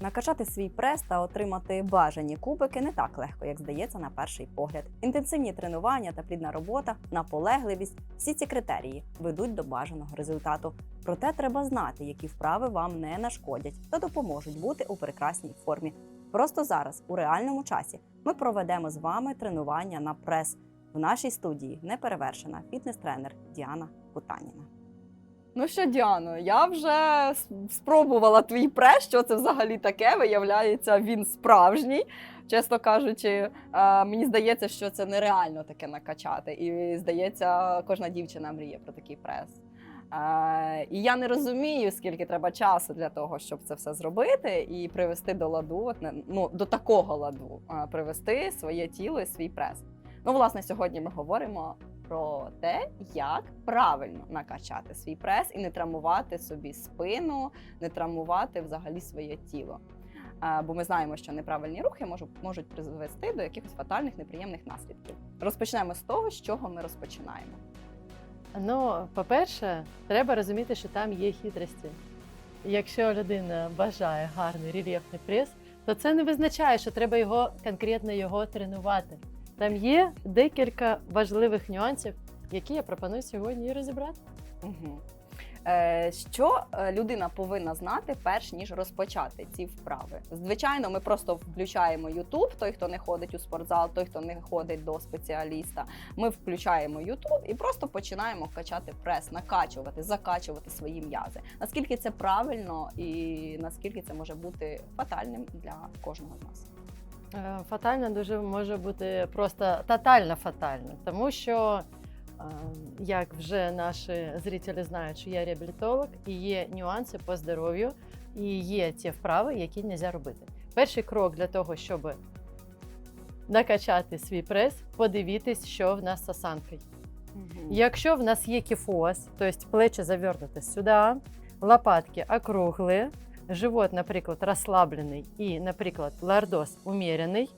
Накачати свій прес та отримати бажані кубики не так легко, як здається на перший погляд. Інтенсивні тренування та плідна робота, наполегливість всі ці критерії ведуть до бажаного результату. Проте треба знати, які вправи вам не нашкодять та допоможуть бути у прекрасній формі. Просто зараз, у реальному часі, ми проведемо з вами тренування на прес. В нашій студії неперевершена фітнес-тренер Діана Кутаніна. Ну що, Діано, я вже спробувала твій прес, що це взагалі таке. Виявляється, він справжній. Чесно кажучи, е, мені здається, що це нереально таке накачати. І здається, кожна дівчина мріє про такий прес. Е, І я не розумію, скільки треба часу для того, щоб це все зробити і привести до ладу, ну, до такого ладу, привести своє тіло і свій прес. Ну, власне, сьогодні ми говоримо про те, як правильно накачати свій прес і не травмувати собі спину, не травмувати взагалі своє тіло. Бо ми знаємо, що неправильні рухи можуть, призвести до якихось фатальних неприємних наслідків. Розпочнемо з того, з чого ми розпочинаємо. Ну, по-перше, треба розуміти, що там є хитрості. Якщо людина бажає гарний рельєфний прес, то це не визначає, що треба його конкретно його тренувати. Там є декілька важливих нюансів, які я пропоную сьогодні розібрати. Угу. Що е, людина повинна знати, перш ніж розпочати ці вправи? Звичайно, ми просто включаємо YouTube, той, хто не ходить у спортзал, той, хто не ходить до спеціаліста. Ми включаємо YouTube і просто починаємо качати прес, накачувати, закачувати свої м'язи. Наскільки це правильно і наскільки це може бути фатальним для кожного з нас? Е, Фатально дуже може бути просто тотально фатально, тому що, е, як вже наші зрителі знають, що я реабілітолог, і є нюанси по здоров'ю, і є ті вправи, які не можна робити. Перший крок для того, щоб накачати свій прес, подивитись, що в нас з осанкою. Якщо в нас є кіфоз, тобто плечі завернуті сюди, лопатки округлі, живот, наприклад, розслаблений і, наприклад, лордоз умірений,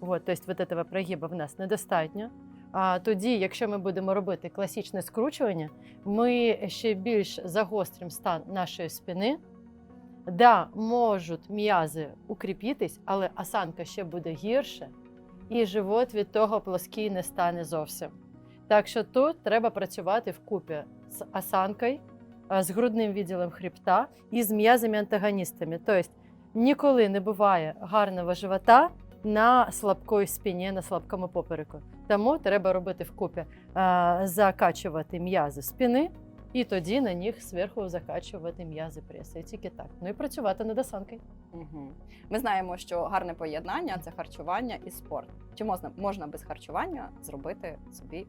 от, тобто вот этого прогибу в нас недостатньо. А тоді, якщо ми будемо робити класичне скручування, ми ще більш загостримо стан нашої спини. Да, можуть м'язи укріпитись, але осанка ще буде гірше, і живот від того плоский не стане зовсім. Так що тут треба працювати вкупі з осанкою, з грудним відділом хребта і з м'язами-антагоністами. Тобто ніколи не буває гарного живота на слабкій спині, на слабкому попереку. Тому треба робити вкупі, закачувати м'язи спини, і тоді на них зверху закачувати м'язи преси. І тільки так. Ну і працювати над осанкою. Угу. Ми знаємо, що гарне поєднання це харчування і спорт. Чи можна, можна без харчування зробити собі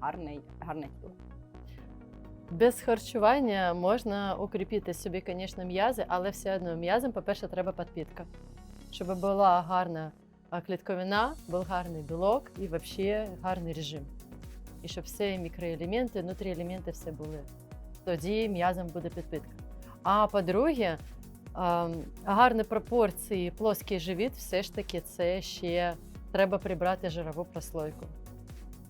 гарний, гарне тіло? Без харчування можна укріпити собі, звісно, м'язи, але все одно м'язам, по-перше, треба підпітка. Щоб була гарна клітковина, був гарний білок і взагалі гарний режим. І щоб всі мікроелементи, нутріелементи все були. Тоді м'язам буде підпитка. А по-друге, гарні пропорції, плоский живіт, все ж таки це ще треба прибрати жирову прослойку.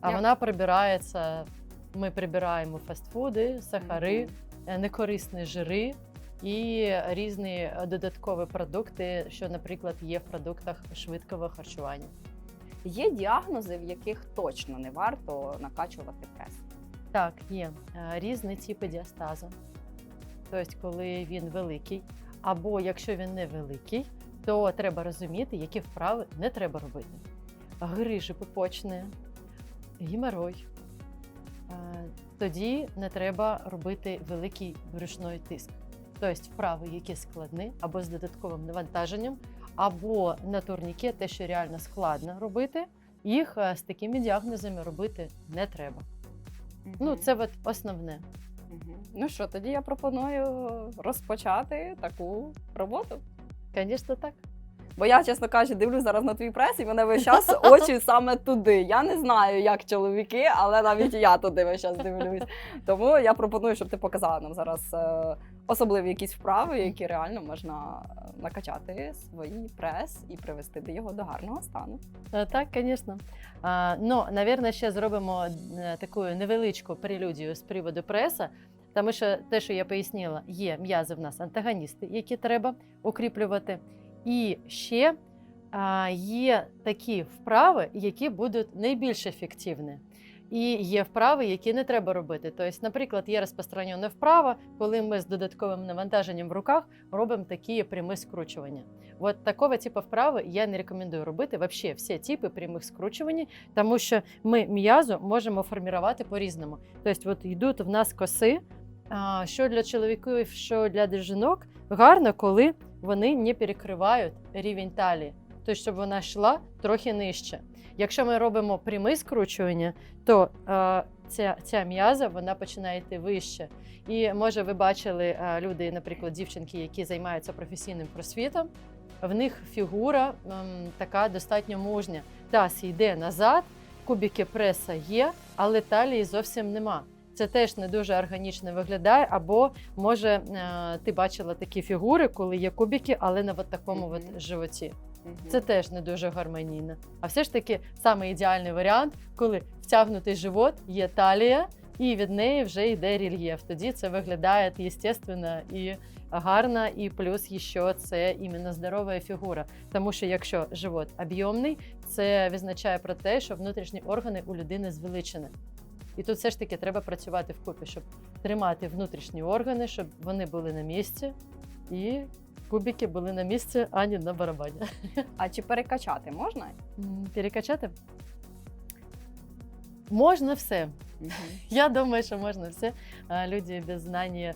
А Я- вона прибирається ми прибираємо фастфуди, сахари, е, некорисні жири і різні додаткові продукти, що, наприклад, є в продуктах швидкого харчування. Є діагнози, в яких точно не варто накачувати прес. Так, є е, різні типи діастазу. Тобто, коли він великий, або якщо він не великий, то треба розуміти, які вправи не треба робити. Грижі пупочні, геморой. Е, Тоді не треба робити великий брюшний тиск. Тобто вправи, які складні, або з додатковим навантаженням, або на турніке, те, що реально складно робити, їх е, з такими діагнозами робити не треба. Ну, це от основне. Мгм. Ну що, тоді я пропоную розпочати таку роботу. Звісно, так. Бо я, чесно кажучи, дивлюсь зараз на твій прес, і мене весь час очі саме туди. Я не знаю, як чоловіки, але навіть я туди весь час дивлюсь. Тому я пропоную, щоб ти показала нам зараз е, особливі якісь вправи, які реально можна е, накачати свій прес і привести до його до гарного стану. Е, Так, звісно. Ну, напевно, ще зробимо таку невеличку прелюдію з приводу преса. Тому що те, що я пояснила, є м'язи в нас антагоністи, які треба укріплювати. І ще є такі вправи, які будуть найбільш ефективні. І є вправи, які не треба робити. Тобто, наприклад, є розпространена вправа, коли ми з додатковим навантаженням в руках робимо такі прямі скручування. От такого типу вправи я не рекомендую робити вообще всі типи прямих скручувань, тому що ми м'язу можемо формувати по-різному. Тобто, от йдуть в нас коси, що для чоловіків, що для жінок, гарно, коли вони не перекривають рівень талії, тобто, щоб вона йшла трохи нижче. Якщо ми робимо прямі скручування, то е, ця, ця м'яза вона починає йти вище. І може ви бачили е, люди, наприклад, дівчинки, які займаються професійним просвітом. В них фігура ем, така достатньо мужня. Таз йде назад, кубики преса є, але талії зовсім нема. Це теж не дуже органічно виглядає. Або може е, ти бачила такі фігури, коли є кубики, але на от такому Мгм. от животі. Мгм. Це теж не дуже гармонійно. А все ж таки саме ідеальний варіант, коли втягнутий живот, є талія, і від неї вже йде рельєф. Тоді це виглядає естественно і гарно, і плюс ще це іменно здорова фігура. Тому що якщо живот об'ємний, це визначає про те, що внутрішні органи у людини звеличені. І тут все ж таки треба працювати вкупі, щоб тримати внутрішні органи, щоб вони були на місці, і кубики були на місці, а не на барабані. А чи перекачати можна? Перекачати? Можна все. Я думаю, що можна все. Люди без знання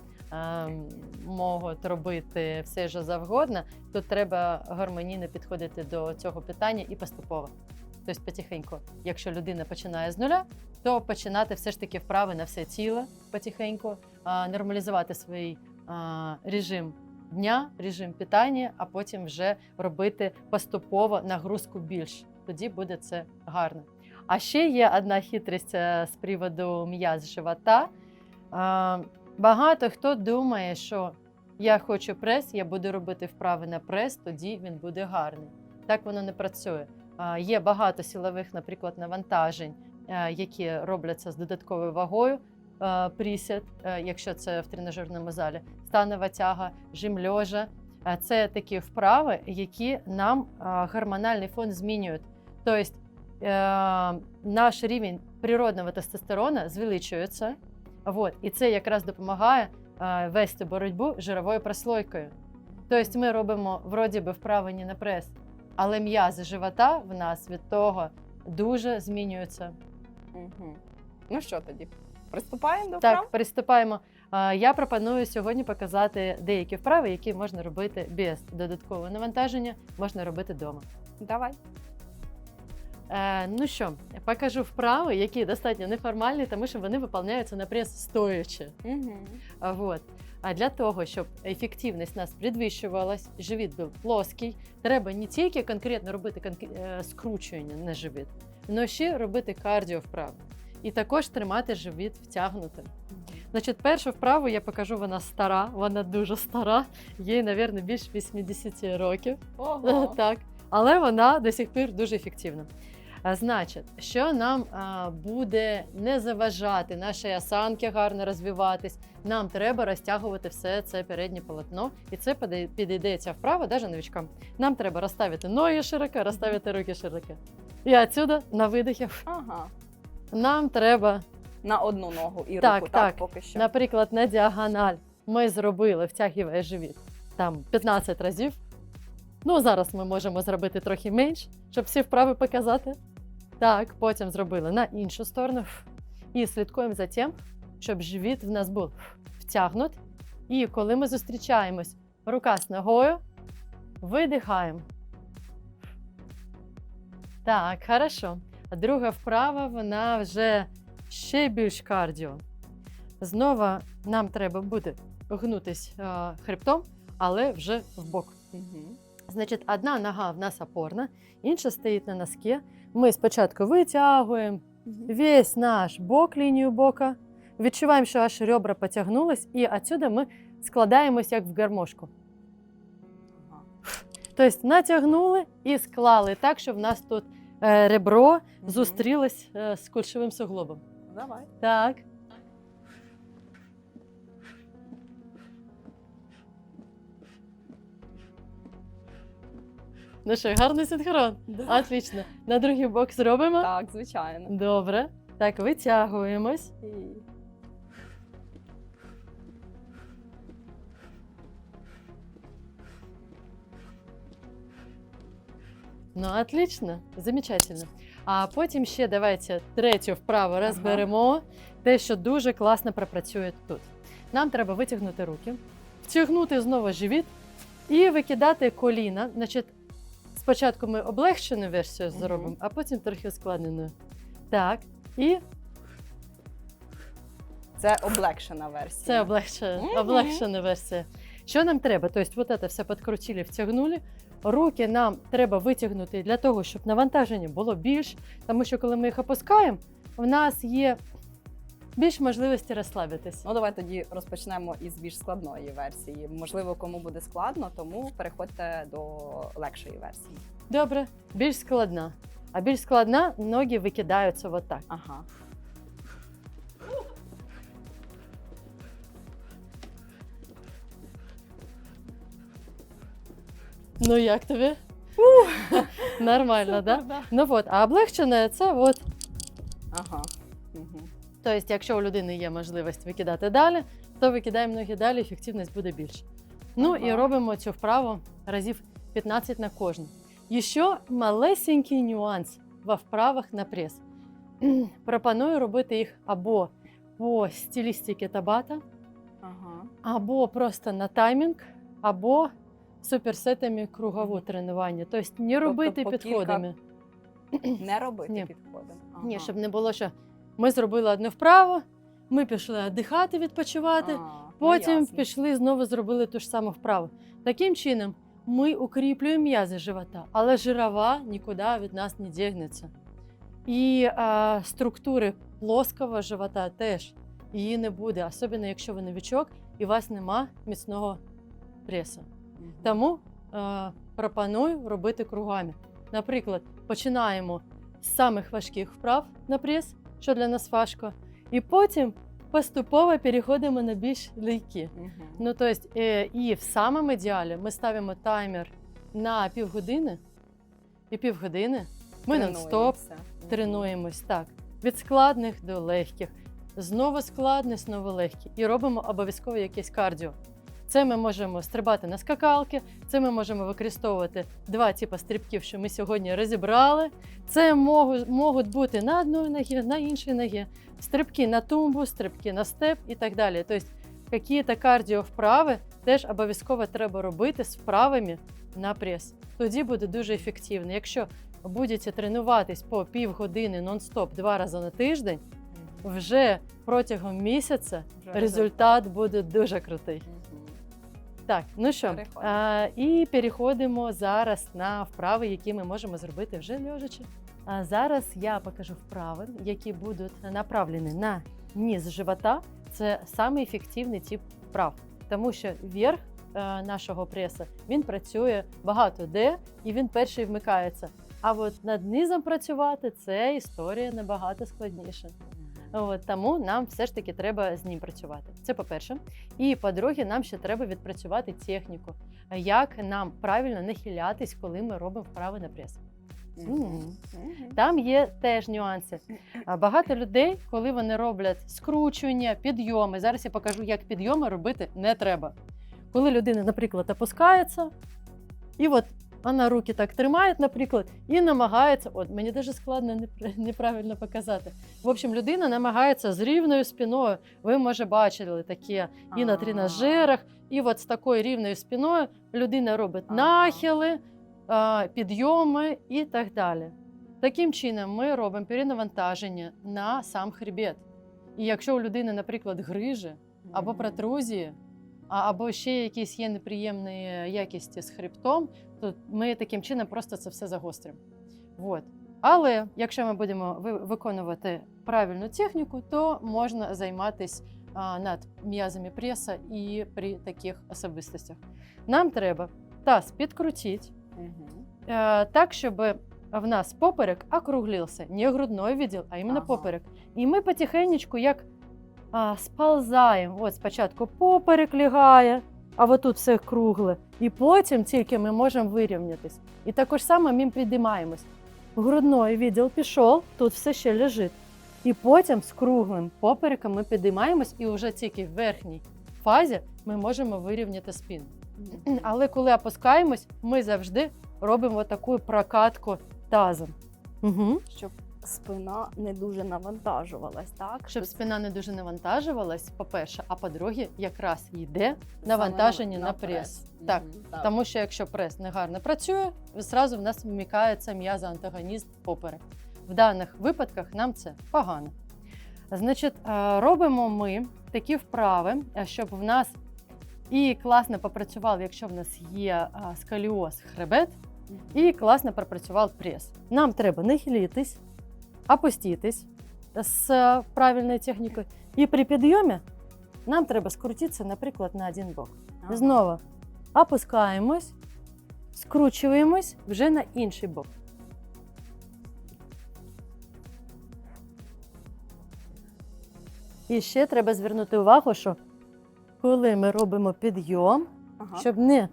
можуть робити все, що завгодно. Тут треба гармонійно підходити до цього питання і поступово. Тобто потихеньку. Якщо людина починає з нуля, то починати все ж таки вправи на все тіло потихеньку, нормалізувати свій режим дня, режим питання, а потім вже робити поступово нагрузку більш. Тоді буде це гарно. А ще є одна хитрість е, з приводу м'яз живота. Багато хто думає, що я хочу прес, я буду робити вправи на прес, тоді він буде гарний. Так воно не працює. Є багато силових, наприклад, навантажень, е, які робляться з додатковою вагою. е, Присід, е, якщо це в тренажерному залі, станова тяга, жим льожа. Це такі вправи, які нам гормональний фон змінюють. Тобто наш рівень природного тестостерона звеличується. Вот. І це якраз допомагає вести боротьбу з жировою прослойкою. Тобто ми робимо вроді би вправи не на прес, але м'язи живота в нас від того дуже змінюються. Угу. Ну що тоді? Приступаємо до Так, приступаємо. Я пропоную сьогодні показати деякі вправи, які можна робити без додаткового навантаження, можна робити вдома. Давай. Е, ну що, покажу вправи, які достатньо неформальні, тому що вони виконуються на прес стоячи. Угу. Вот. А для того, щоб ефективність нас підвищувалась, живіт був плоский, треба не тільки конкретно робити конк- е, скручування на живіт, але ще робити кардіо вправи. І також тримати живіт втягнутим. Значить, першу вправу я покажу, вона стара, вона дуже стара, їй, мабуть, більше 80 років. Ого. Так, але вона до сих пір дуже ефективна. Значить, що нам буде не заважати нашій осанки гарно розвиватись, нам треба розтягувати все це переднє полотно, і це піде- підійде ця вправа навіть новичкам. Нам треба розставити ноги широко, розставити руки широко. І отсюда на видихі Ага. нам треба, На одну ногу і Так, руку, так. так, поки що. наприклад, на діагональ. Ми зробили, втягує живіт там 15 разів. Ну, зараз ми можемо зробити трохи менш, щоб всі вправи показати. Так, потім зробили на іншу сторону. І слідкуємо за тим, щоб живіт в нас був втягнут. І коли ми зустрічаємось рука з ногою, видихаємо. Так, хорошо. Друга вправа, вона вже ще більш кардіо. Знову нам треба буде гнутись е, хребтом, але вже в бок. Угу. Значить, одна нога в нас опорна, інша стоїть на носки. Ми спочатку витягуємо весь наш бок, лінію бока, відчуваємо, що аж ребра потягнулись, і отсюди ми складаємось як в гармошку. Тобто натягнули і склали так, щоб в нас тут е, ребро зустрілось е, з кульшовим суглобом. Давай. Так. Ну що, гарний синхрон. Отлично. На другий бок зробимо. Так, звичайно. Добре. Так, витягуємось. І- Ну, отлично, замечательно. А потім ще давайте третю вправу розберемо. Те, що дуже класно пропрацює тут. Нам треба витягнути руки, втягнути знову живіт і викидати коліна. Значить, спочатку ми облегчену версію зробимо, а потім трохи ускладнену. Так, і Це облегшена версія. це облегчена, Мгм. облегчена версія. Що нам треба? Тобто, вот це все підкрутили, втягнули. Руки нам треба витягнути для того, щоб навантаження було більш, тому що коли ми їх опускаємо, в нас є більш можливості розслабитись. Ну, давай тоді розпочнемо із більш складної версії. Можливо, кому буде складно, тому переходьте до легшої версії. Добре, більш складна. А більш складна ноги викидаються вот так. Ага. Ну як тобі? Нормально, да? Ну от, а облегчене це от. Ага. Угу. Тобто, якщо у людини є можливість викидати далі, то викидаємо ноги далі, ефективність буде більше. Ну і робимо цю вправу разів 15 на кожну. І ще малесенький нюанс во вправах на прес. Пропоную робити їх або по стилістиці табата, Ага. або просто на таймінг, або суперсетами кругового тренування. Тобто не робити по кілька підходами. Не робити Ні. підходи. Ага. Ні, щоб не було, що ми зробили одну вправу, ми пішли віддихати, відпочивати, А, ну, потім ясно. пішли знову зробили ту ж саму вправу. Таким чином, ми укріплюємо м'язи живота, але жирова нікуди від нас не дігнеться. І а, структури плоского живота теж її не буде, особливо якщо ви новичок і у вас нема міцного пресу. Мгм. Тому е, пропоную робити кругами. Наприклад, починаємо з самих важких вправ на прес, що для нас важко, і потім поступово переходимо на більш легкі. Мгм. Ну, тобто, е, і в самому ідеалі ми ставимо таймер на півгодини, і півгодини ми нон-стоп тренуємось так. Від складних до легких. Знову складне, знову легкі. І робимо обов'язково якесь кардіо. Це ми можемо стрибати на скакалки, це ми можемо використовувати два типи стрибків, що ми сьогодні розібрали. Це можуть, бути на одній ногі, на іншій ногі, стрибки на тумбу, стрибки на степ і так далі. Тобто, якісь кардіо вправи теж обов'язково треба робити з вправами на прес. Тоді буде дуже ефективно. Якщо будете тренуватись по півгодини нон-стоп два рази на тиждень, вже протягом місяця результат буде дуже крутий. Так, ну що, а, і переходимо зараз на вправи, які ми можемо зробити вже лежачи. А зараз я покажу вправи, які будуть направлені на низ живота. Це самий ефективний тип вправ, тому що верх е, нашого преса він працює багато де, і він перший вмикається. А от над низом працювати це історія набагато складніша. От, тому нам все ж таки треба з ним працювати. Це по-перше. І по-друге, нам ще треба відпрацювати техніку, як нам правильно нахилятись, коли ми робимо вправи на прес. Там є теж нюанси. Багато людей, коли вони роблять скручування, підйоми. Зараз я покажу, як підйоми робити не треба. Коли людина, наприклад, опускається, і от вона руки так тримає, наприклад, і намагається. От мені дуже складно неправильно показати. В общем, людина намагається з рівною спиною. Ви може бачили таке і на тренажерах, і от з такою рівною спиною людина робить нахили, підйоми і так далі. Таким чином, ми робимо перенавантаження на сам хребет. І якщо у людини, наприклад, грижі або протрузії, або ще якісь є неприємні якісті з хребтом, то ми таким чином просто це все загостримо. Вот. Але якщо ми будемо виконувати правильну техніку, то можна займатися над м'язами преса і при таких особистостях. Нам треба таз підкрутити Мгм. е, так, щоб в нас поперек округлився, не грудной відділ, а іменно Ага. поперек. І ми потихенечку як а, сползаємо. От спочатку поперек лягає, а отут все кругле. І потім тільки ми можемо вирівнятись. І також саме ми підіймаємось. Грудний відділ пішов, тут все ще лежить. І потім з круглим попереком ми підіймаємось, і вже тільки в верхній фазі ми можемо вирівняти спину. Але коли опускаємось, ми завжди робимо таку прокатку тазом. Угу. Щоб спина не дуже навантажувалась, так? Щоб Тут спина не дуже навантажувалась, по-перше, а по-друге, якраз йде навантаження на, прес. Так, Мгм, Тому що якщо прес негарно працює, зразу в нас вмикається м'язоантагоніст поперек. В даних випадках нам це погано. Значить, е, робимо ми такі вправи, е, щоб в нас і класно попрацював, якщо в нас є е, сколіоз хребет, і класно пропрацював прес. Нам треба нахилитись, опуститись з е, правильною технікою. І при підйомі нам треба скрутитися, наприклад, на один бок. Ага. Знову опускаємось, скручуємось вже на інший бок. І ще треба звернути увагу, що коли ми робимо підйом, Ага. щоб не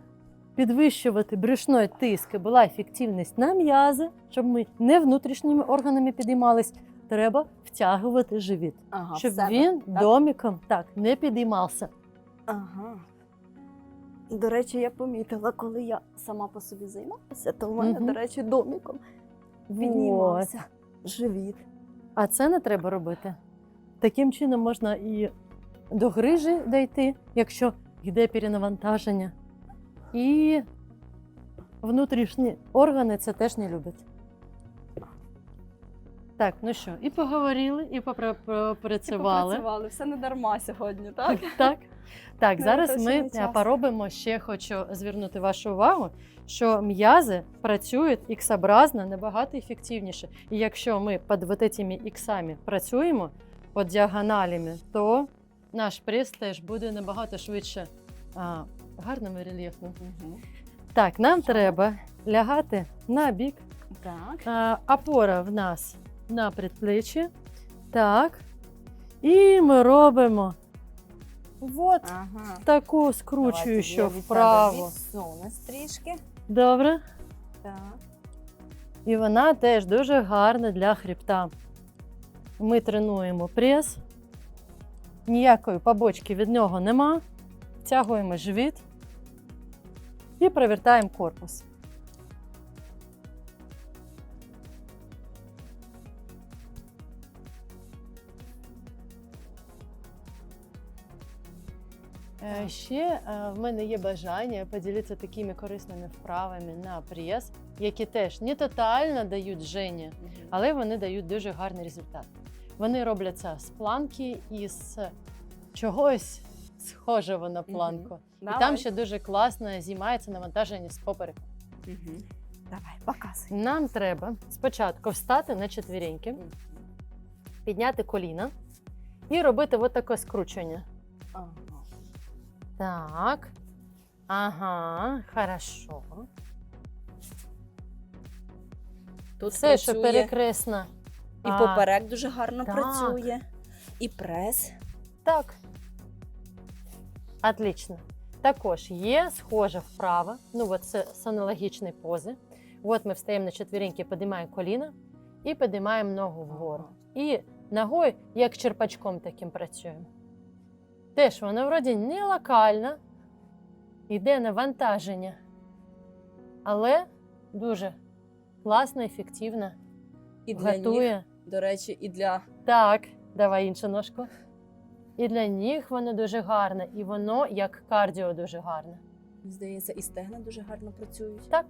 підвищувати брюшной тиск була ефективність на м'язи, щоб ми не внутрішніми органами підіймались, треба втягувати живіт, Ага, щоб себе, він так? доміком так не підіймався. Ага. До речі, я помітила, коли я сама по собі займалася, то в мене, Мгм. до речі, доміком Вот. живіт. А це не треба робити. Таким чином можна і до грижі дійти, якщо йде перенавантаження. І внутрішні органи це теж не люблять. Так, ну що, і поговорили, і попра- попрацювали. Попрацювали, все не дарма сьогодні, так? Так. Так, зараз ми е, час. поробимо ще хочу звернути вашу увагу, що м'язи працюють іксообразно набагато ефективніше. І якщо ми під вот цими іксами працюємо по діагоналями, то наш прес теж буде набагато швидше а, гарним і рельєфним. Мгм. Так, нам треба лягати на бік. Так. А, опора в нас на предплечі. Так. І ми робимо от Ага. таку скручуючу Давайте вправу. трішки. Добре. Так. І вона теж дуже гарна для хребта. Ми тренуємо прес. Ніякої побочки від нього нема. Втягуємо живіт і провертаємо корпус. Е, Ще е, в мене є бажання поділитися такими корисними вправами на прес, які теж не тотально дають жження, але вони дають дуже гарний результат. Вони робляться з планки і з чогось схожого на Мгм. планку. І Давай. там ще дуже класно знімається навантаження з попереку. Мгм. Давай, показуй. Нам треба спочатку встати на четвіреньки, Мгм. підняти коліна і робити от таке скручування. Ага. Так. Ага, хорошо. Тут Все, що працює перекресно. І А, поперек дуже гарно так. працює, і прес. Так. Отлично. Також є схожа вправа. Ну, от це з аналогічної пози. От ми встаємо на четвіреньки, підіймаємо коліна і підіймаємо ногу вгору. І ногою, як черпачком таким працюємо. Теж воно вроді не локально, йде навантаження, але дуже класно, ефективно І для готує. ніг, до речі, і для Так, давай іншу ножку. І для ніг воно дуже гарне, і воно як кардіо дуже гарне. здається, і стегна дуже гарно працюють. Так.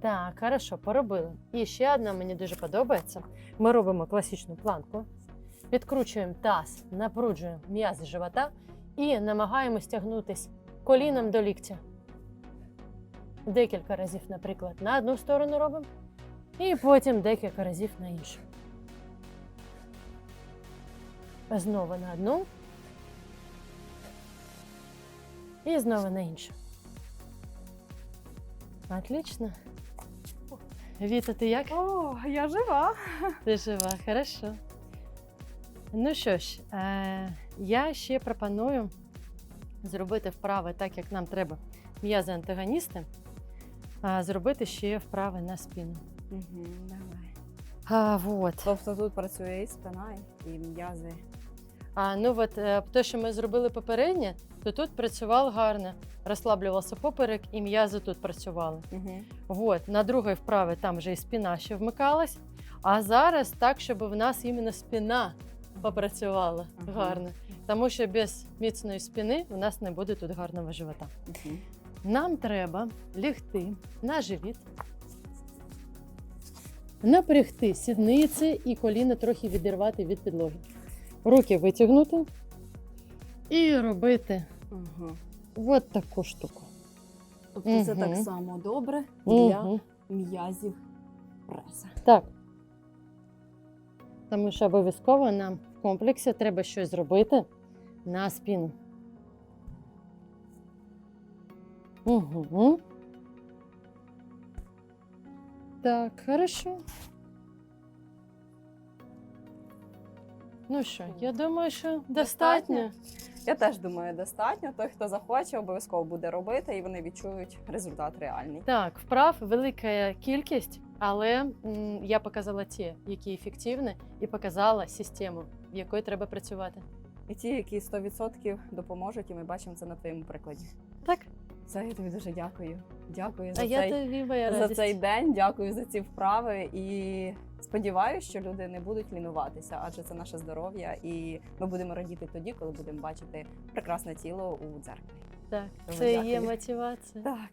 Так, хорошо, поробили. І ще одна мені дуже подобається. Ми робимо класичну планку, підкручуємо таз, напруджуємо м'язи живота і намагаємось тягнутись коліном до ліктя. Декілька разів, наприклад, на одну сторону робимо, і потім декілька разів на іншу. Знову на одну. І знову на іншу. Отлично. Віта, ти як? О, я жива. Ти жива, хорошо. Ну що ж, е, Я ще пропоную зробити вправи так, як нам треба м'язи антагоністи, а зробити ще вправи на спину. Угу, давай. А, вот. Тобто тут працює і спина, і м'язи. А ну от е, те, що ми зробили попереднє, то тут працював гарно. Розслаблювався поперек, і м'язи тут працювали. Угу. Вот, на другій вправі там вже і спина ще вмикалась. А зараз так, щоб в нас іменно спина попрацювала Ага. гарно. Тому що без міцної спини у нас не буде тут гарного живота. Угу. Нам треба лягти на живіт, напрягти сідниці і коліна трохи відірвати від підлоги. Руки витягнути і робити Угу. от таку штуку. Тобто це так само добре для Мгм. м'язів преса. Так. Тому що обов'язково нам в комплексі треба щось зробити на спину. Угу. Так, хорошо. Ну що, я думаю, що достатньо. Я теж думаю, достатньо. Той, хто захоче, обов'язково буде робити, і вони відчують результат реальний. Так, вправ велика кількість, але м, я показала ті, які ефективні, і показала систему, в якої треба працювати. І ті, які 100% допоможуть, і ми бачимо це на твоєму прикладі. Так, Це я тобі дуже дякую. Дякую за а я цей тобі моя за радість. цей день. Дякую за ці вправи. І сподіваюся, що люди не будуть лінуватися, адже це наше здоров'я, і ми будемо радіти тоді, коли будемо бачити прекрасне тіло у дзеркалі. Так, Тому це дякую. є мотивація. Так.